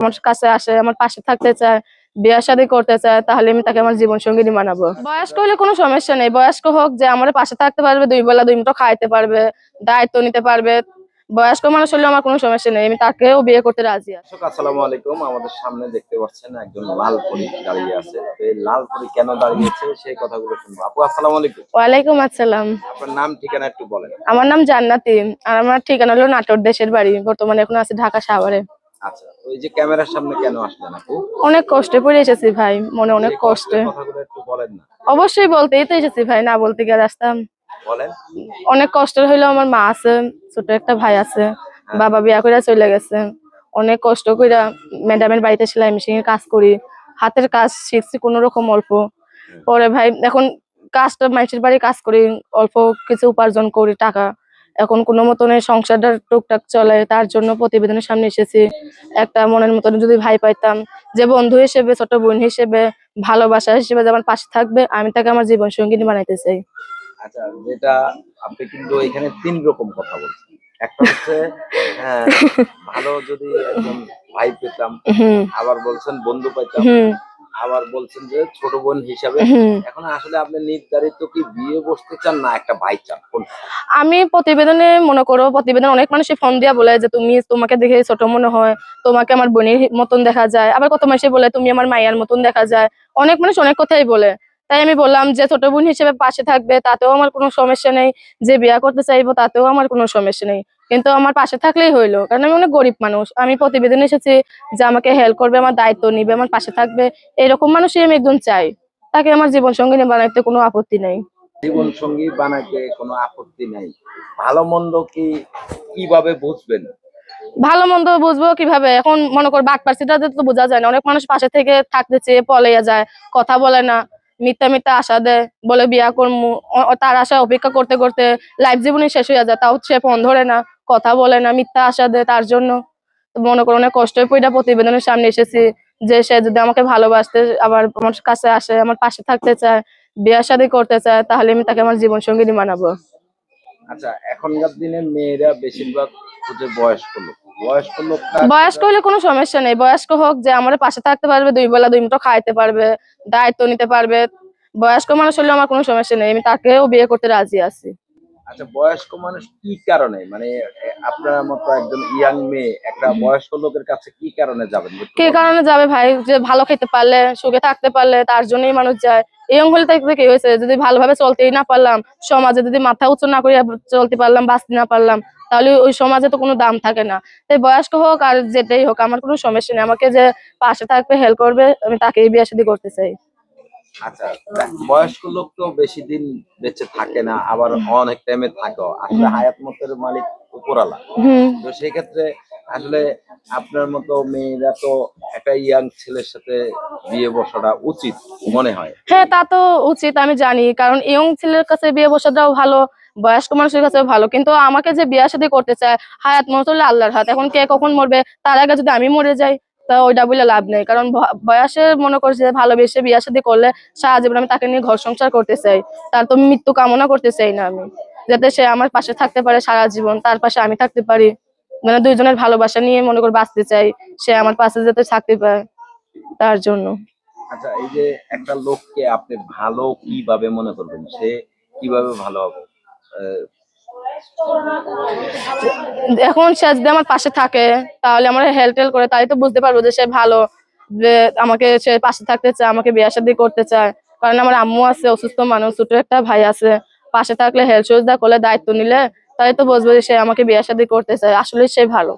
আমার কাছে আসে আমার পাশে থাকতে চায় বিয়ে শাদী করতে চায় তাহলে আমি তাকে আমার জীবন সঙ্গী বানাবো। বয়স্ক হলে কোনো সমস্যা নেই। বয়স্ক হোক যে আমার পাশে থাকতে পারবে দুই বেলা দুই মুঠো খাইতে পারবে দায়িত্ব নিতে পারবে। বয়স্ক মানুষ হলে আমার কোনো সমস্যা নেই। আমি তাকেও বিয়ে করতে রাজি আছি। আসসালামু আলাইকুম। আমাদের সামনে দেখতে পাচ্ছেন একজন লাল পরি দাঁড়িয়ে আছে। তো এই লাল পরি কেন দাঁড়িয়েছে সেই কথাগুলো শুনব। আপু আসসালামু আলাইকুম। ওয়ালাইকুম আসসালাম। আপনার নাম ঠিকানা একটু বলেন। আমার নাম জান্নাতি। আর আমার ঠিকানা হলো নাটোর দেশের বাড়ি। বর্তমানে এখন আছে ঢাকা সাভারে। আচ্ছা তো যে ক্যামেরার সামনে কেন আসলেন আপু? অনেক কষ্টে পড়ে এসেছি ভাই মনে অনেক কষ্টে। কথাগুলো একটু বলেন না। অবশ্যই বলতেই তো এসেছি ভাই না বলতে গিয়ে আসতাম। বলেন। অনেক কষ্টের হইল আমার মা আছে ছোট একটা ভাই আছে বাবা বিয়া করে চলে গেছে। অনেক কষ্ট কইরা ম্যাডামের বাড়িতে সেলাই মেশিনের কাজ করি হাতের কাজ শিখছি কোনো রকম অল্প। পরে ভাই এখন কাজটা মানুষের বাড়ি কাজ করি অল্প কিছু উপার্জন করি টাকা এখন কোনো মতনে সংসারটা টুকটাক চলে তার জন্য প্রতিবেদনের সামনে এসেছি। একটা মনের মতন যদি ভাই পাইতাম যে বন্ধু হিসেবে ছোট বোন হিসেবে ভালোবাসা হিসেবে যেমন পাশে থাকবে আমি তাকে আমার জীবন সঙ্গিনী বানাইতে চাই আচ্ছা যেটা আপনি কিন্তু এখানে তিন রকম কথা বলছেন। একটা হচ্ছে হ্যাঁ, ভালো যদি একজন ভাই পেতাম আবার বলছেন বন্ধু পাইতাম। আবার বলছেন যে ছোট বোন হিসাবে। এখন আসলে আপনি নির্ধারিত কি বিয়ে বসতে চান না একটা ভাই চান? আমি প্রতিবেদনে মনে করো প্রতিবেদন অনেক মানুষই ফোন দিয়া বলে যে তুমি তোমাকে দেখে ছোট মনে হয় তোমাকে আমার বোনের মতন দেখা যায়। আবার কত মানুষই বলে তুমি আমার মায়ের মতন দেখা যায়। অনেক মানুষ অনেক কথাই বলে। তাই আমি বললাম যে ছোট বোন হিসেবে পাশে থাকবে তাতেও আমার কোনো সমস্যা নেই। যে বিয়া করতে চাইব তাতেও আমার কোনো সমস্যা নেই। কিন্তু আমার পাশে থাকলেই হইল। কারণ আমি অনেক গরিব মানুষ। আমি প্রতিবেদন এসেছি যে আমাকে হেল্প করবে আমার দায়িত্ব নিবে আমার পাশে থাকবে। এরকম মানুষই আমি একদম চাই। তাকে আমার জীবন সঙ্গিনী বানাইতে কোনো আপত্তি নেই। জীবন সঙ্গী বানাইতে কোনো আপত্তি নাই। ভালো মন্দ কি কীভাবে বুঝবেন? ভালো মন্দ বুঝব কীভাবে? এখন মনে কর বাট পার্সিটা তো বোঝা যায় না। অনেক মানুষ পাশে থেকে থাকতে চেয়ে পলাইয়া যায় কথা বলে না মিথ্যা মিথ্যা আশা দেয় বলে বিয়া করমু তার আশা অপেক্ষা করতে করতে লাইফ জীবনে শেষ হয়ে যায় তাও সে ফোন ধরে না। কথা বলে না মিথ্যা আশা দেয় তার জন্য। মনে করো অনেক কষ্ট পইটা প্রতিবেদনের সামনে এসেছি যে সে যদি আমাকে ভালোবাসতে আবার আমার কাছে আসে আমার পাশে থাকতে চায় বিয়া শাদী করতে চায় তাহলে আমি তাকে আমার জীবন সঙ্গিনী বানাবো। আচ্ছা এখনকার দিনে মেয়েরা বেশিরভাগ খুঁজে বয়স্ক লোক। বয়স্ক লোকটা বয়স্ক হলে কোনো সমস্যা নেই। বয়স্ক হোক যে আমার পাশে থাকতে পারবে দুই বেলা দুই মুঠো খাইতে পারবে দায়িত্ব নিতে পারবে। বয়স্ক মানুষ হলে আমার কোনো সমস্যা নেই আমি তাকেও বিয়ে করতে রাজি আছি। আচ্ছা বয়স্ক মানুষ কি কারণে? মানে আপনার মতো একজন ইয়াং মেয়ে একটা বয়স্ক লোকের কাছে কি কারণে যাবেন? কি কারণে যাবে ভাই? যে ভালো খেতে পারলে সুখে থাকতে পারলে তার জন্যই মানুষ যায়। এই হলে থাকতে কি হয়েছে যদি ভালোভাবে চলতেই না পারলাম সমাজে যদি মাথা উঁচু না করিয়া চলতে পারলাম বাঁচতে না পারলাম তাহলে ওই সমাজে তো কোনো দাম থাকে না। তাই বয়স্ক হোক আর যেটাই হোক আমার কোনো সমস্যা নেই। আমাকে যে পাশে থাকবে হেল্প করবে আমি তাকেই বিয়ে শাদী করতে চাই। আচ্ছা বয়স্ক লোক তো বেশি দিন বেঁচে থাকে না আবার অনেক টাইমে থাকে আসলে হায়াত মতের মালিক উপরালা তো সেই ক্ষেত্রে আসলে আপনার মতো মেয়েরা তো একটা ইয়াং ছেলের সাথে বিয়ে বসাটা উচিত মনে হয়। হ্যাঁ তা তো উচিত আমি জানি। কারণ ইয়ং ছেলের কাছে বিয়ে বসাটাও ভালো বয়স্ক মানুষের কাছে ভালো। কিন্তু আমাকে যে বিয়ে সাথে করতে চায় হায়াত মরলে আল্লাহর হাত। এখন কে কখন মরবে? তার আগে যদি আমি মরে যাই তা ওইটা বলে লাভ নেই। কারণ বয়সে মনে করছে যে ভালোবেসে বিয়ে সাথে করলে সারা জীবন আমি তাকে নিয়ে ঘর সংসার করতে চাই। তার তো মৃত্যু কামনা করতে চাই না আমি। যাতে সে আমার পাশে থাকতে পারে সারা জীবন, তার পাশে আমি থাকতে পারি। মানে দুইজনের ভালোবাসা নিয়ে মনে করে বাঁচতে চাই, সে আমার পাশে যাতে থাকতে পারে তার জন্য। আচ্ছা এই যে একটা লোককে আপনি ভালো কীভাবে মনে করবেন? সে কীভাবে ভালো হবে? এখন সে যদি আমার পাশে থাকে, তাহলে আমার হেল্প টেল করে তাই তো বুঝতে পারব যে সে ভালো, যে আমাকে সে পাশে থাকতে চায়, আমাকে বিয়ে সাদি করতে চায়। কারণ আমার আম্মু আছে, অসুস্থ মানুষ, ছোট একটা ভাই আছে। পাশে থাকলে হেল্প সুবিধা করলে দায়িত্ব নিলে তাই তো বুঝব যে সে আমাকে বিয়ে শাদী করতে চায়। আসলে সে ভালো।